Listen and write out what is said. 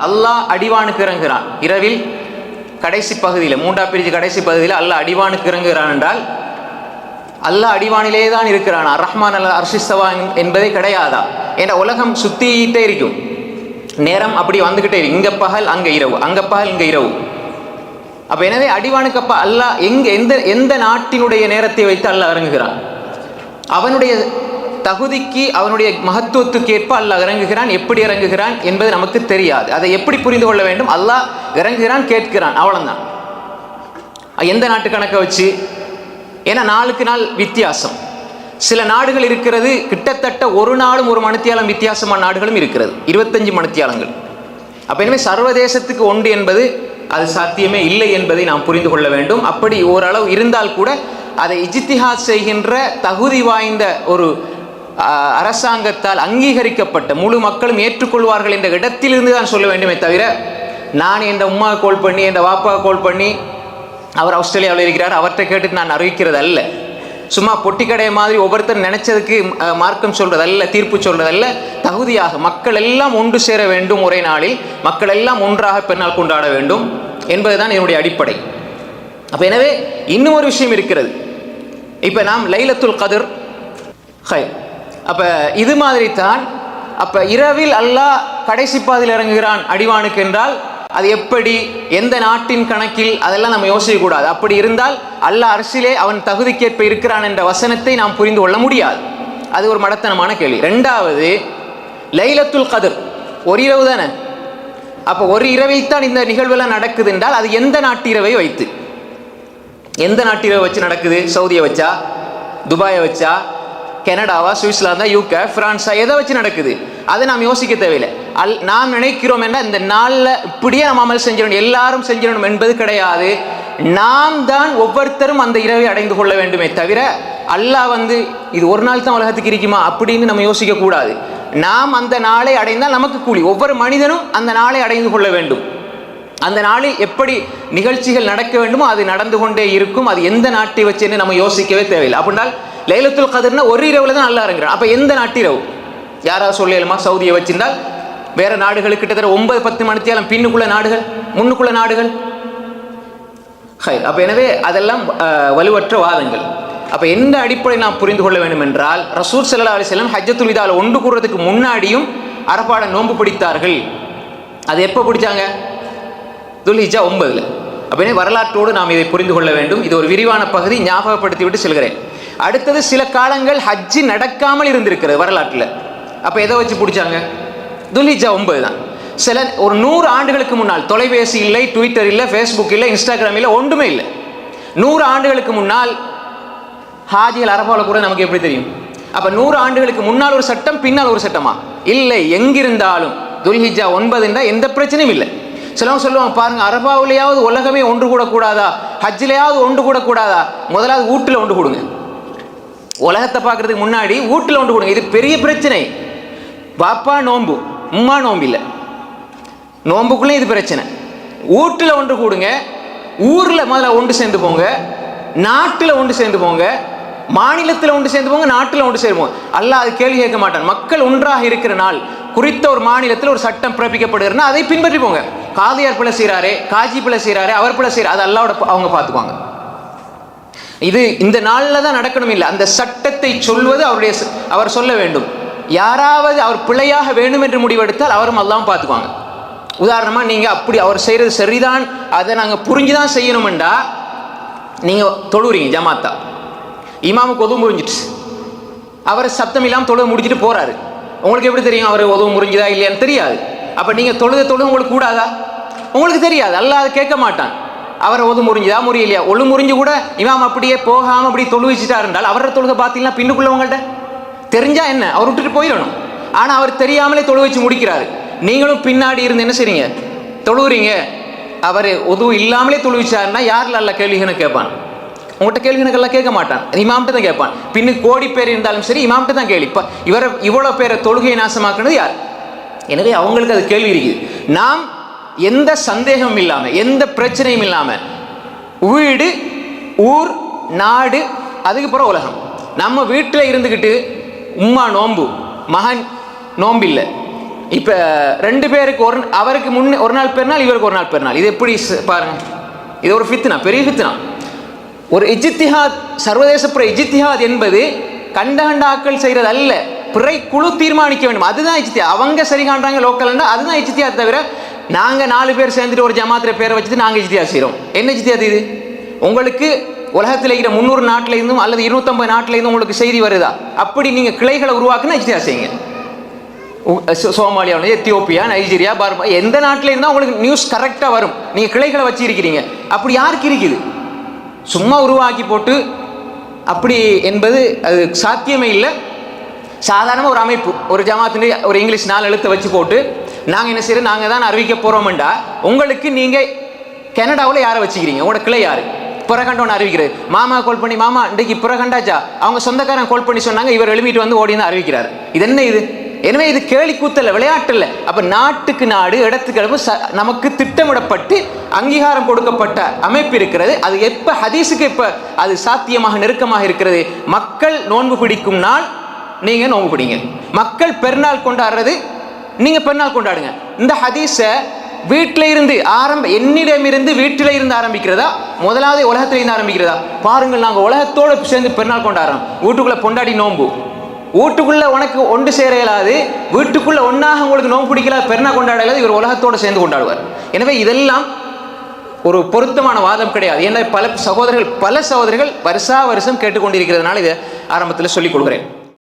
அல்லாஹ் அடிவானுக்கு இறங்குகிறான் இரவில் கடைசி பகுதியில் மூன்றா பிரிஞ்சு கடைசி பகுதியில் அல்லாஹ் அடிவானுக்கு இறங்குகிறான் என்றால் அல்லாஹ் அடிவானிலே தான் இருக்கிறான்? ரஹ்மான் அல்ல அர்ஷிஸ்தவா என்பதே கிடையாதா? என்ற உலகம் சுத்திட்டே இருக்கும். நேரம் அப்படி வந்துகிட்டே இருக்கு. இங்க பகல் அங்க இரவு. அங்க பகல் இங்க இரவு. அப்ப எனவே அடிவானுக்கு அப்ப அல்லாஹ் எங்க எந்த எந்த நாட்டினுடைய நேரத்தை வைத்து அல்லாஹ் இறங்குகிறான்? அவனுடைய தகுதிக்கு அவனுடைய மகத்துவத்துக்கு ஏற்ப அல்லாஹ் இறங்குகிறான் எப்படி இறங்குகிறான் என்பது நமக்கு தெரியாது. அதை எப்படி புரிந்து கொள்ள வேண்டும்? அல்லாஹ் இறங்குகிறான் கேட்கிறான். அவ்வளோதான் எந்த நாட்டு கணக்கை வச்சு? ஏன்னா நாளுக்கு நாள் வித்தியாசம். சில நாடுகள் இருக்கிறது கிட்டத்தட்ட ஒரு நாளும் ஒரு மணித்தியாலம் வித்தியாசமான நாடுகளும் இருக்கிறது. இருபத்தஞ்சு மணித்தியாலங்கள். அப்போ எனவே சர்வதேசத்துக்கு ஒன்று என்பது அது சாத்தியமே இல்லை என்பதை நாம் புரிந்து கொள்ள வேண்டும். அப்படி ஓரளவு இருந்தால் கூட அதை இஜித்திஹாஸ் செய்கின்ற தகுதி வாய்ந்த ஒரு அரசாங்கத்தால் அங்கீகரிக்கப்பட்ட முழு மக்களும் ஏற்றுக்கொள்வார்கள் என்ற இடத்திலிருந்து தான் சொல்ல வேண்டுமே தவிர நான் என் உம்மா கோல் பண்ணி என் வாப்பா கோல் பண்ணி அவர் ஆஸ்திரேலியாவில் இருக்கிறார் அவர்கிட்ட கேட்டுட்டு நான் அறிவிக்கிறது அல்ல. சும்மா பொட்டிக்கடைய மாதிரி ஒவ்வொருத்தர் நினைச்சதுக்கு மார்க்கம் சொல்றதல்ல தீர்ப்பு சொல்றதல்ல தகுதியாக மக்கள் எல்லாம் ஒன்று சேர வேண்டும் ஒரே நாளில் மக்கள் எல்லாம் ஒன்றாக பெண்ணால் கொண்டாட வேண்டும் என்பதுதான் என்னுடைய அடிப்படை. அப்ப எனவே இன்னும் ஒரு விஷயம் இருக்கிறது. இப்ப நாம் லைலத்துல் கதிர் ஹை அப்போ இது மாதிரி தான் அப்போ இரவில் அல்லாஹ் கடைசி பாதையில் இறங்குகிறான் அடிவானுக்கு என்றால் அது எப்படி எந்த நாட்டின் கணக்கில் அதெல்லாம் நம்ம யோசிக்கக்கூடாது அப்படி இருந்தால் அல்லாஹ் அரசிலே அவன் தகுதிக்கேற்ப இருக்கிறான் என்ற வசனத்தை நாம் புரிந்து கொள்ள முடியாது. அது ஒரு மடத்தனமான கேள்வி. ரெண்டாவது லைலத்துல் கதிர். ஒரு இரவு தானே? அப்போ ஒரு இரவில் தான் இந்த நிகழ்வெல்லாம் நடக்குது என்றால் அது எந்த நாட்டு இரவை வைத்து? எந்த நாட்டு இரவை வச்சு நடக்குது? சவுதியை வச்சா? துபாயை வச்சா? கனடாவா சுவிட்சர்லாந்தா யூகே பிரான்ஸா எதை வச்சு நடக்குது? அதை நாம் யோசிக்க தேவையில்லை. அல் நாம் நினைக்கிறோம் என்ன? இந்த நாளில் இப்படியே நம்ம அமல் செஞ்சிடணும் எல்லாரும் செஞ்சிடணும் என்பது கிடையாது. நாம் தான் ஒவ்வொருத்தரும் அந்த இரவை அடைந்து கொள்ள வேண்டுமே தவிர அல்லாஹ் வந்து இது ஒரு நாள் தான் உலகத்துக்கு இருக்குமா? அப்படின்னு நம்ம யோசிக்கக்கூடாது நாம் அந்த நாளை அடைந்தால் நமக்கு கூலி. ஒவ்வொரு மனிதனும் அந்த நாளை அடைந்து கொள்ள வேண்டும். அந்த நாளில் எப்படி நிகழ்ச்சிகள் நடக்க வேண்டுமோ அது நடந்து கொண்டே இருக்கும். அது எந்த நாட்டை வச்சுன்னு நம்ம யோசிக்கவே தேவையில்லை. அப்படின்னால் லைலத்துல் கதிர்னா ஒரு இரவுல தான் நல்லா இறங்குறான். அப்போ எந்த நாட்டிரவு? யாராவது சொல்லலுமா சவுதியை வச்சிருந்தால் வேற நாடுகள் கிட்டத்தட்ட ஒன்பது பத்து மணித்தியாலம் பின்னுக்குள்ள நாடுகள் முன்னுக்குள்ள நாடுகள். ஹை அப்போ எனவே அதெல்லாம் வலுவற்ற வாதங்கள். அப்போ எந்த அடிப்படை நாம் புரிந்து கொள்ள வேண்டும் என்றால் ரசூர் செல்லா அலைஹி வஸல்லம் ஹஜ்ஜத்துல் இதால் ஒன்று கூடுறதுக்கு முன்னாடியும் அரபாட நோன்பு பிடித்தார்கள். அது எப்போ பிடிச்சாங்க? துல்ஹிஜா ஒன்பதில். அப்படியே வரலாற்றோடு நாம் இதை புரிந்து கொள்ள வேண்டும். இது ஒரு விரிவான பகுதி ஞாபகப்படுத்தி விட்டு செல்கிறேன். அடுத்தது சில காலங்கள் ஹஜ்ஜி நடக்காமல் இருந்திருக்கிறது வரலாற்றில். அப்போ எதை வச்சு பிடிச்சாங்க? துல்ஹிஜா ஒன்பது தான். சில ஒரு நூறு ஆண்டுகளுக்கு முன்னால் தொலைபேசி இல்லை ட்விட்டர் இல்லை ஃபேஸ்புக் இல்லை இன்ஸ்டாகிராம் இல்லை ஒன்றுமே இல்லை. நூறு ஆண்டுகளுக்கு முன்னால் ஹாஜிகள் அரபாவில் கூட நமக்கு எப்படி தெரியும்? அப்போ நூறு ஆண்டுகளுக்கு முன்னால் ஒரு சட்டம் பின்னால் ஒரு சட்டமா? இல்லை எங்கிருந்தாலும். துல்ஹிஜா ஒன்பதுன்றா எந்த பிரச்சனையும் இல்லை. சிலவங்க சொல்லுவாங்க பாருங்க அரபாவிலையாவது உலகமே ஒன்று கூட கூடாதா ஹஜ்ஜிலையாவது ஒன்று கூட கூடாதா முதலாவது வீட்டில் ஒன்று கொடுங்க. உலகத்தை பார்க்கறதுக்கு முன்னாடி வீட்டில் ஒன்று கொடுங்க. இது பெரிய பிரச்சனை. பாப்பா நோன்பு. உம்மா நோம்பு இல்லை. நோம்புக்குள்ளே இது பிரச்சனை. வீட்டில் ஒன்று கூடுங்க. ஊரில் முதல்ல ஒன்று சேர்ந்து போங்க. நாட்டில் ஒன்று சேர்ந்து போங்க. மாநிலத்தில் ஒன்று சேர்ந்து போங்க நாட்டில் ஒன்று சேர்ந்து போங்க. அல்ல அது கேள்வி கேட்க மாட்டான். மக்கள் ஒன்றாக இருக்கிற நாள் குறித்த ஒரு மாநிலத்தில் ஒரு சட்டம் பிறப்பிக்கப்படுகிறதுனா அதை பின்பற்றி போங்க. காதியார் பிள்ளை செய்கிறாரே காஜி பிள்ளை செய்கிறாரே அவர் பிள்ளை செய்கிறார் அது அல்லாவோட அவங்க பார்த்துக்குவாங்க. இது இந்த நாளில் தான் நடக்கணும் இல்லை அந்த சட்டத்தை சொல்வது அவருடைய அவர் சொல்ல வேண்டும். யாராவது அவர் பிழையாக வேண்டும் என்று முடிவெடுத்தால் அவரும் அல்லாமல் பார்த்துக்குவாங்க. உதாரணமாக நீங்கள் அப்படி அவர் செய்கிறது சரிதான் அதை நாங்கள் புரிஞ்சு தான் செய்யணுமெண்டா நீங்கள் தொழுறீங்க ஜமாத்தா. இமாமுக்கு உதவு முறிஞ்சிட்டு அவர் சத்தம் இல்லாமல் தொழுது முடிச்சுட்டு போகிறாரு உங்களுக்கு எப்படி தெரியும் அவர் உதவு முறிஞ்சுதா இல்லையான்னு தெரியாது. அப்போ நீங்கள் தொழுத தொழுது உங்களுக்கு கூடாதா? உங்களுக்கு தெரியாது. அல்லாஹ் அதை கேட்க மாட்டான். அவரை ஒது முறிஞ்சுதா முறியலையா? ஒழு முறிஞ்சு கூட இமாம் அப்படியே போகாமல் அப்படி தொழு வச்சுட்டா இருந்தால் அவரை தொழுக பார்த்தீங்கன்னா பின்னுக்குள்ளவங்கள்ட்ட தெரிஞ்சா என்ன? அவர் விட்டுட்டு போயிடணும். ஆனால் அவர் தெரியாமலே தொழு வச்சு முடிக்கிறாரு. நீங்களும் பின்னாடி இருந்து என்ன செய்றீங்க? தொழுவுறீங்க. அவர் உதவு இல்லாமலே தொழுவிச்சாருன்னா யாரில் அல்ல கேள்விகன்னு கேட்பான்? உங்கள்கிட்ட கேள்விகளுக்கெல்லாம் கேட்க மாட்டான். இமாம்கிட்ட தான் கேட்பான். பின்னு கோடி பேர் இருந்தாலும் சரி இமாம்கிட்ட தான் கேள்வி. இப்போ இவரை இவ்வளோ பேரை தொழுகையை நாசமாக்குனது யார்? எனவே அவங்களுக்கு அது கேள்வி இருக்குது. நாம் எந்த சந்தேகமும் இல்லாமல் எந்த பிரச்சனையும் இல்லாமல் வீடு ஊர் நாடு அதுக்கப்புறம் உலகம். நம்ம வீட்டில் இருந்துக்கிட்டு உம்மா நோம்பு மகன் நோம்பு இல்லை. இப்போ ரெண்டு பேருக்கு ஒரு அவருக்கு முன்னே ஒரு நாள் பெருநாள் இவருக்கு ஒரு நாள் பெருநாள் இது எப்படி பாருங்க. இது ஒரு ஃபித்னா பெரிய ஃபித்னா. ஒரு இஜித்திஹாத் சர்வதேச புற இஜித்திஹாத் என்பது கண்ட செய்கிறது அல்ல பிறை குழு தீர்மானிக்க வேண்டும். அதுதான் இஜித்தியா அவங்க சரி காண்றாங்க லோக்கல்னா அதுதான் இஜித்தியா தவிர நாங்கள் நாலு பேர் சேர்ந்துட்டு ஒரு ஜமாத்திர பேரை வச்சுட்டு நாங்கள் இஜ்தியா செய்கிறோம் என்ன இஜ்தியா இது? உங்களுக்கு உலகத்தில் இருக்கிற முந்நூறு நாட்டிலேருந்தும் அல்லது இருநூத்தம்பது நாட்டில இருந்தும் உங்களுக்கு செய்தி வருதா? அப்படி நீங்கள் கிளைகளை உருவாக்குனா இஜ்தியா செய்யுங்க. உ- சோமாலியாவில் எத்தியோப்பியா நைஜீரியா பர்மா எந்த நாட்டில் இருந்தால் உங்களுக்கு நியூஸ் கரெக்டாக வரும். நீங்கள் கிளைகளை வச்சிருக்கிறீங்க. அப்படி யாருக்கு இருக்குது? சும்மா உருவாக்கி போட்டு அப்படி என்பது அது சாத்தியமே இல்லை. சாதாரண ஒரு அமைப்பு ஒரு ஜமாத்தின் ஒரு இங்கிலீஷ் நாலு எழுத்தை வச்சு போட்டு நாங்கள் என்ன செய்யறோம் நாங்கள் தான் அறிவிக்க போகிறோம்டா உங்களுக்கு நீங்கள் கனடாவில் யாரை வச்சுக்கிறீங்க? உங்களோட கிளை யாரு? புறகண்டோன்னு அறிவிக்கிறது. மாமா கால் பண்ணி மாமா இன்றைக்கு புறகண்டாச்சா அவங்க சொந்தக்காரன் கால் பண்ணி சொன்னாங்க இவர் எழுமிட்டு வந்து ஓடி தான் அறிவிக்கிறார். இது என்ன இது? எனவே இது கேலி கூத்தல்ல விளையாட்டு இல்லை அப்ப நாட்டுக்கு நாடு இடத்துக்கு ச- நமக்கு திட்டமிடப்பட்டு அங்கீகாரம் கொடுக்கப்பட்ட அமைப்பு இருக்கிறது. அது எப்ப ஹதீஸுக்கு எப்ப அது சாத்தியமாக நெருக்கமாக இருக்கிறது? மக்கள் நோன்பு பிடிக்கும் நாள் நீங்க நோன்பு பிடிங்க. மக்கள் பெருநாள் கொண்டாடுறது நீங்க பெருநாள் கொண்டாடுங்க. இந்த ஹதீஸை வீட்டில இருந்து ஆரம்ப என்னிடமிருந்து வீட்டில் வீட்டில இருந்து ஆரம்பிக்கிறதா? முதலாவது உலகத்துல இருந்து ஆரம்பிக்கிறதா? பாருங்கள் நாங்க உலகத்தோடு சேர்ந்து பெருநாள் கொண்டாடுறோம். வீட்டுக்குள்ள பொண்டாடி நோம்பு வீட்டுக்குள்ள உனக்கு ஒன்று சேர இயலாது. வீட்டுக்குள்ள ஒன்றாக உங்களுக்கு நோன்பு பிடிக்கல பெருநாள் கொண்டாட இயலாது. இவர் உலகத்தோட சேர்ந்து கொண்டாடுவார். எனவே இதெல்லாம் ஒரு பொருத்தமான வாதம் கிடையாது. ஏன்னா பல சகோதரர்கள் பல சகோதரர்கள் வருஷா வருஷம் கேட்டுக்கொண்டிருக்கிறதுனால இதை ஆரம்பத்தில் சொல்லிக் கொடுக்குறேன்